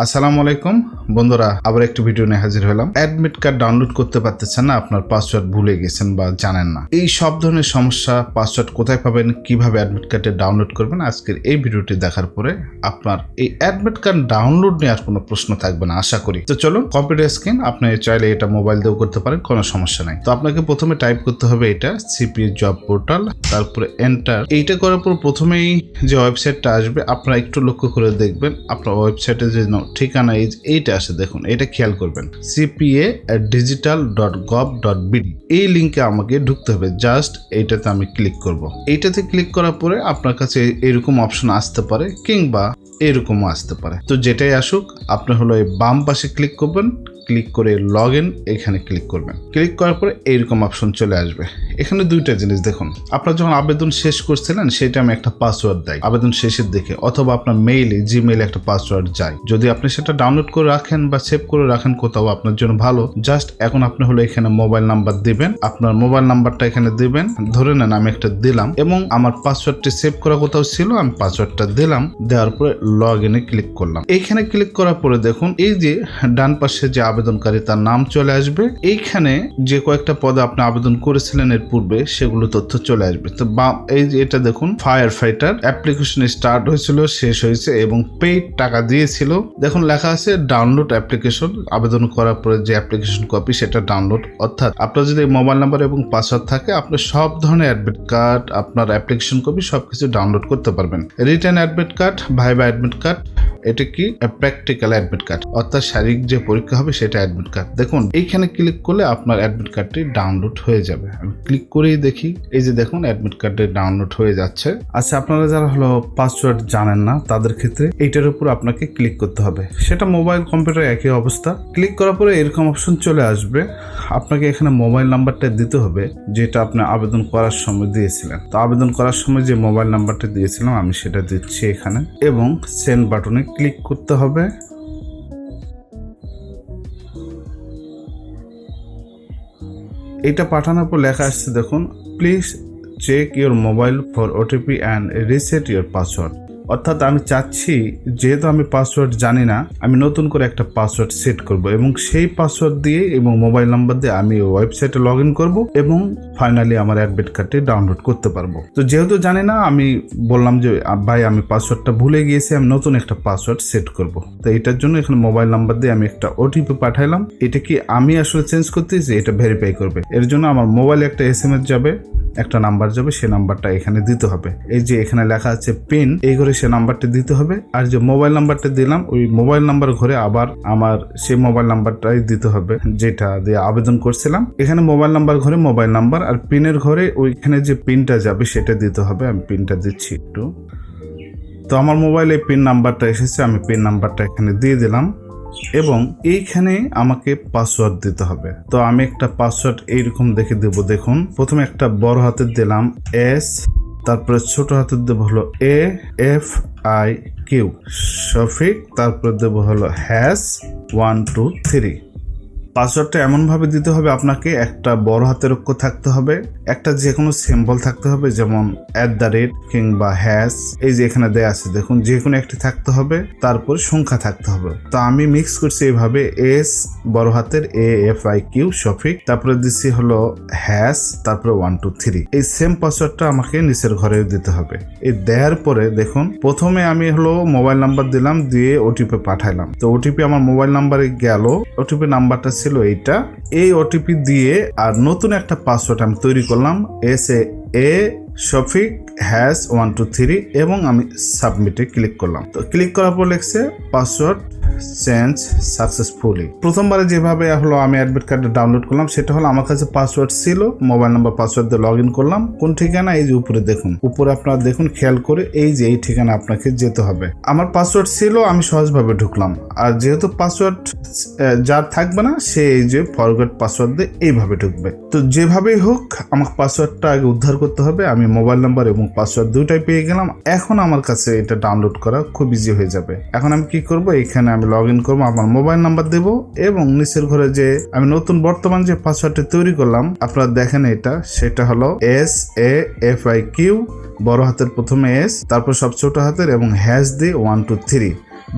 আসসালামু আলাইকুম। বন্ধুরা, আবার একটি ভিডিও নিয়ে হাজির হলাম। অ্যাডমিট কার্ড ডাউনলোড করতে পারতেছেন না, আপনার পাসওয়ার্ড ভুলে গেছেন বা জানেন না। এই সব ধরনের সমস্যা পাসওয়ার্ড কোথায় পাবেন, কীভাবে অ্যাডমিট কার্ডে ডাউনলোড করবেন, আজকের এই ভিডিওটি দেখার পরে আপনার এই অ্যাডমিট কার্ড ডাউনলোড নেওয়ার কোনো প্রশ্ন থাকবে না, আশা করি। তো চলুন কম্পিউটার স্ক্রিন আপনি চাইলে এটা মোবাইল দিয়েও করতে পারেন, কোনো সমস্যা নাই। তো আপনাকে প্রথমে টাইপ করতে হবে এটা সিপি জব পোর্টাল তারপরে এন্টার এইটা করার পর প্রথমেই যে ওয়েবসাইটটা আসবে, আপনারা একটু লক্ষ্য করে দেখবেন, আপনার ওয়েবসাইটে যে ঠিকানা এই এইটা আসে, দেখুন, এটা খেয়াল করবেন CPA digital dot gov dot BD এই লিঙ্কে আমাকে ঢুকতে হবে জাস্ট এইটাতে আমি ক্লিক করব। এইটাতে ক্লিক করার পরে আপনার কাছে এরকম অপশন আসতে পারে, কিংবা এরকমও আসতে পারে। তো যেটাই আসুক আপনি হলো এই বাম পাশে ক্লিক করবেন ক্লিক করে লগ ইন এখানে ক্লিক করবেন। ক্লিক করার পরে এইরকম অপশন চলে আসবে। এখানে দুইটা জিনিস দেখুন। আপনার যখন আবেদন শেষ করছিলেন, সেটা আমি একটা পাসওয়ার্ড দেয় আবেদন শেষের দিকে, অথবা আপনার মেইলে জিমেইলে একটা পাসওয়ার্ড যায়। যদি আপনি সেটা ডাউনলোড করে রাখেন বা সেভ করে রাখেন, কোথাও আপনার জন্য ভালো। জাস্ট এখন আপনি হলো এখানে মোবাইল নাম্বার দিবেন। আপনার মোবাইল নাম্বারটা এখানে দিবেন। ধরে নেন আমি একটা দিলাম এবং আমার পাসওয়ার্ডটি সেভ করা কোথাও ছিল, আমি পাসওয়ার্ডটা দিলাম। দেওয়ার পরে লগ ইনে ক্লিক করলাম। এইখানে ক্লিক করার পরে দেখুন, এই যে ডান পাশে যে আবেদনকারী তার নাম চলে আসবে। এইখানে যে কয়েকটা পদে আপনি আবেদন করেছিলেন এর পূর্বে, সেগুলো তথ্য চলে আসবে। তো বা- এই এটা দেখুন, ফায়ার ফাইটার, অ্যাপ্লিকেশন স্টার্ট হয়েছিল, শেষ হয়েছে এবং পেইড টাকা দিয়েছিল। দেখুন, লেখা আছে ডাউনলোড অ্যাপ্লিকেশন, আবেদন করার পরে যে অ্যাপ্লিকেশন কপি, সেটা ডাউনলোড। অর্থাৎ আপনার যদি মোবাইল নাম্বার এবং পাসওয়ার্ড থাকে, আপনি সব ধরনের অ্যাডমিট কার্ড, আপনার অ্যাপ্লিকেশন কপি সবকিছু ডাউনলোড করতে পারবেন। Return admit card viva admit card এটা কি? প্র্যাকটিক্যাল অ্যাডমিট কার্ড অর্থাৎ শারীরিক যে পরীক্ষা হবে সেটা অ্যাডমিট কার্ড দেখুন, এইখানে ক্লিক করলে আপনার অ্যাডমিট কার্ডটি ডাউনলোড হয়ে যাবে। আমি ক্লিক করেই দেখি। এই যে দেখুন অ্যাডমিট কার্ডটি ডাউনলোড হয়ে যাচ্ছে। আচ্ছা আপনারা যারা হলো পাসওয়ার্ড জানেন না, তাদের ক্ষেত্রে এইটার উপর আপনাকে ক্লিক করতে হবে। সেটা মোবাইল কম্পিউটার একই অবস্থা। ক্লিক করার পরে এরকম অপশন চলে আসবে। আপনাকে এখানে মোবাইল নাম্বারটা দিতে হবে, যেটা আপনি আবেদন করার সময় দিয়েছিলেন। তো আবেদন করার সময় যে মোবাইল নাম্বারটা দিয়েছিলাম, আমি সেটা দিচ্ছি এখানে। এবং সেন্ড বাটনে ক্লিক করতে হবে। এটা পাঠানোর পর লেখা আসছে, দেখুন please check your mobile for OTP and reset your password অর্থাৎ আমি চাচ্ছি, যেহেতু আমি পাসওয়ার্ড জানি না, আমি নতুন করে একটা পাসওয়ার্ড সেট করব এবং সেই পাসওয়ার্ড দিয়ে এবং মোবাইল নাম্বার দিয়ে আমি ওয়েবসাইটে লগ ইন করব এবং ফাইনালি আমার অ্যাডমিট কার্ডটি ডাউনলোড করতে পারব। তো যেহেতু জানি না, আমি বললাম যে ভাই, আমি পাসওয়ার্ডটা ভুলে গিয়েছি, আমি নতুন একটা পাসওয়ার্ড সেট করব। তো এটার জন্য এখানে মোবাইল নাম্বার দিয়ে আমি একটা ওটিপি পাঠাইলাম। এটা কি আমি আসলে চেঞ্জ করতেছি? এটা ভেরিফাই করবে। এর জন্য আমার মোবাইলে একটা এস এম এস যাবে। একটা নাম্বার যাবে, সে নাম্বারটা এখানে দিতে হবে। এই যে এখানে লেখা আছে পিন, এই ঘরে সে নাম্বারটা দিতে হবে। আর যে মোবাইল নাম্বারটা দিলাম, ওই মোবাইল নাম্বার ঘরে আবার আমার সেই মোবাইল নাম্বারটাই দিতে হবে, যেটা দিয়ে আবেদন করছিলাম। এখানে মোবাইল নাম্বার ঘরে মোবাইল নাম্বার, আর পিনের ঘরে ওইখানে যে পিনটা যাবে, সেটা দিতে হবে। আমি পিনটা দিচ্ছি একটু। তো আমার মোবাইলে পিন নাম্বারটা এসেছে, আমি পিন নাম্বারটা এখানে দিয়ে দিলাম। এবং এইখানে আমাকে পাসওয়ার্ড দিতে হবে। তো আমি একটা পাসওয়ার্ড এইরকম দেখে দেব, দেখুন। প্রথমে একটা বড় হাতের দিলাম এস তারপরে ছোট হাতের দেব হলো A F I Q Shafiq তারপরে দেব হলো হ্যাশ ওয়ান টু থ্রি পাসওয়ার্ডটা এমনভাবে দিতে হবে, আপনাকে একটা বড় হাতের অক্ষর থাকতে হবে, একটা যে কোনো সিম্বল থাকতে হবে, যেমন অ্যাট দ্য রেট কিংবা হ্যাশ এই যে এখানে দেয়া আছে, দেখুন যে কোনো একটি থাকতে হবে, তারপর সংখ্যা থাকতে হবে। তো আমি মিক্স করছি এইভাবে এস বড় হাতের A F I Q Shafiq তারপরে দিচ্ছি হলো হ্যাশ তারপরে ওয়ান টু থ্রি এই সেম পাসওয়ার্ডটা আমাকে নিচের ঘরেও দিতে হবে। এই দেওয়ার পরে দেখুন, প্রথমে আমি হলো মোবাইল নাম্বার দিলাম, দিয়ে ওটিপি পাঠাইলাম। তো ওটিপি আমার মোবাইল নাম্বারে গেল ওটিপি নাম্বারটা ছিল এইটা। এই ওটিপি দিয়ে আর নতুন একটা পাসওয়ার্ড আমি তৈরি করলাম S A Shafiq hash one two three এবং আমি সাবমিটে ক্লিক করলাম। তো ক্লিক করার পর লিখছে পাসওয়ার্ড চেঞ্জ সাকসেসফুলি। প্রথমবারে যেভাবে হলো আমি অ্যাডমিট কার্ডটা ডাউনলোড করলাম, সেটা হলো আমার কাছে পাসওয়ার্ড ছিল, মোবাইল নাম্বার, পাসওয়ার্ড দিয়ে লগ ইন করলাম। কোন ঠিকানা? এই যে উপরে দেখুন। উপরে আপনারা দেখুন, খেয়াল করে এই যে এই ঠিকানা আপনাকে যেতে হবে। আমার পাসওয়ার্ড ছিল, আমি সহজভাবে ঢুকলাম। আর যেহেতু পাসওয়ার্ড যার থাকবে না, সে এই যে ফরগেট পাসওয়ার্ড দিয়ে এইভাবে ঢুকবে। তো যেভাবেই হোক, আমাকে পাসওয়ার্ডটা আগে উদ্ধার করতে হবে। আমি মোবাইল নাম্বার এবং পাসওয়ার্ড দুটাই পেয়ে গেলাম। এখন আমার কাছে এটা ডাউনলোড করা খুব ইজি হয়ে যাবে। এখন আমি কি করব? এখানে আমি লগ ইন করব, আমার মোবাইল নাম্বার দেব এবং নিচের ঘরে যে আমি নতুন বর্তমান যে পাসওয়ার্ডটি তৈরি করলাম, আপনারা দেখেন এটা, সেটা হলো S A F I Q বড় হাতের প্রথমে এস তারপর সব ছোট হাতের এবং hash the one two three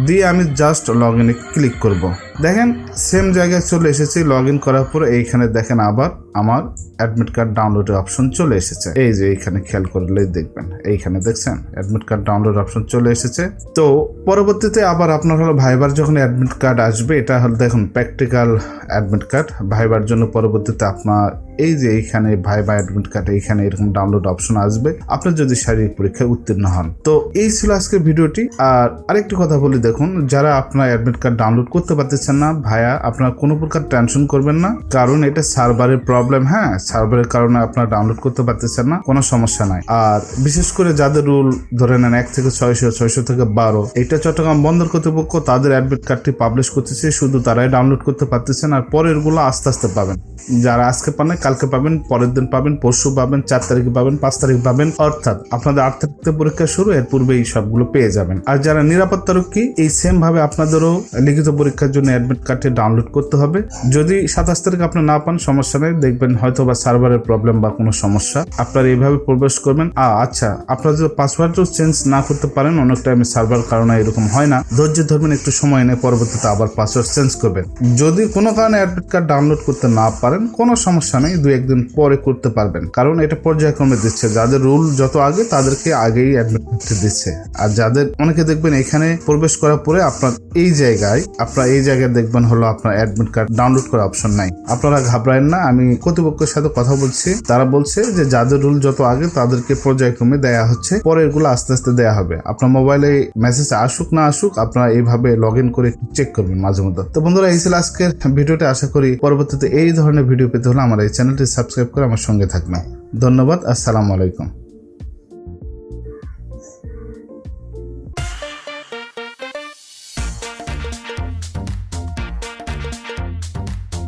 দিয়ে আমি জাস্ট লগ ইনে ক্লিক করব। দেখেন সেম জায়গায় চলে এসেছি লগ ইন করার পরে এইখানে দেখেন আবার আমার অ্যাডমিট কার্ড ডাউনলোডের অপশন চলে এসেছে। এই যে এইখানে খেয়াল করলেই দেখবেন, এইখানে দেখছেন অ্যাডমিট কার্ড ডাউনলোড অপশন চলে এসেছে। তো পরবর্তীতে আবার আপনার হলো ভাইবার যখন অ্যাডমিট কার্ড আসবে, এটা হলো দেখুন প্র্যাকটিক্যাল অ্যাডমিট কার্ড ভাইবার জন্য পরবর্তীতে আপনার এই যে এইখানে ভাইবা অ্যাডমিট কার্ড এইখানে এরকম ডাউনলোড অপশন আসবে। আপনার যদি শারীরিক পরীক্ষায় উত্তীর্ণ হন। তো এই ছিল আজকের ভিডিওটি। আর আরেকটি কথা বলি দেখুন, যারা আপনার অ্যাডমিট কার্ড ডাউনলোড করতে পারতেছেন না, ভাইয়া, আপনার কোনো প্রকার টেনশন করবেন না। কারণ এটা সার্ভারের প্রবলেম হ্যাঁ? সার্ভারের কারণে আপনার ডাউনলোড করতে পারতেছেন না, কোনো সমস্যা নাই। আর বিশেষ করে যাদের রুল ধরে নেন এক থেকে ছয়শো ছয়শো থেকে বারো, এটা চট্টগ্রাম বন্দর কর্তৃপক্ষ তাদের অ্যাডমিট কার্ডটি পাবলিশ করতেছে, শুধু তারাই ডাউনলোড করতে পারতেছেন আর পরেরগুলো আস্তে আস্তে পাবেন। যারা আজকে পান কালকে পাবেন, পরের দিন পাবেন, পরশু পাবেন, চার তারিখে পাবেন, পাঁচ তারিখ পাবেন। অর্থাৎ আপনাদের আট তারিখে পরীক্ষা শুরু, এর পূর্বে এই সবগুলো পেয়ে যাবেন। আর যারা নিরাপত্তারক্ষী এই সেম ভাবে আপনাদেরও লিখিত পরীক্ষার জন্য অ্যাডমিট কার্ডটি ডাউনলোড করতে হবে। যদি সাতাশ তারিখ আপনি না পান, সমস্যা নেই। দেখবেন হয়তো বা সার্ভারের প্রবলেম বা কোনো সমস্যা। আপনারা এইভাবে প্রবেশ করবেন। আচ্ছা আপনারা যদি পাসওয়ার্ডও চেঞ্জ না করতে পারেন, অনেক টাইমে সার্ভার কারণে এরকম হয় না। ধৈর্য ধরবেন, একটু সময় এনে পরবর্তীতে আবার পাসওয়ার্ড চেঞ্জ করবেন। যদি কোনো কারণে অ্যাডমিট কার্ড ডাউনলোড করতে না পারেন, কোনো সমস্যা নেই। দু একদিন পরে করতে পারবেন। কারণ এটা পর্যায়ক্রমে দিচ্ছে। যাদের রুল যত আগে, তাদেরকে আগেই অ্যাডমিট কার্ডটি দিচ্ছে। আর যাদের, অনেকে দেখবেন এখানে প্রবেশ করার পরে আপনার এই জায়গায়, আপনার এই জায়গায় দেখবেন হলো আপনার অ্যাডমিট কার্ড ডাউনলোড করার অপশন নাই। আপনারা ঘাবড়ায়েন না, আমি কর্তৃপক্ষের সাথে কথা বলছি। তারা বলছে যে যাদের রুল যত আগে, তাদেরকে পর্যায়ক্রমে দেয়া হচ্ছে, পরেরগুলো আস্তে আস্তে দেয়া হবে। আপনার মোবাইলে মেসেজ আসুক না আসুক, আপনারা এইভাবে লগ ইন করে চেক করবেন মাঝে মধ্যে। তো বন্ধুরা, এই ছিল আজকের ভিডিওটা। আশা করি পরবর্তীতে এই ধরনের ভিডিও পেতে হলে আমার এই চ্যানেলটি সাবস্ক্রাইব করে আমার সঙ্গে থাকবেন। ধন্যবাদ, আসসালামু আলাইকুম।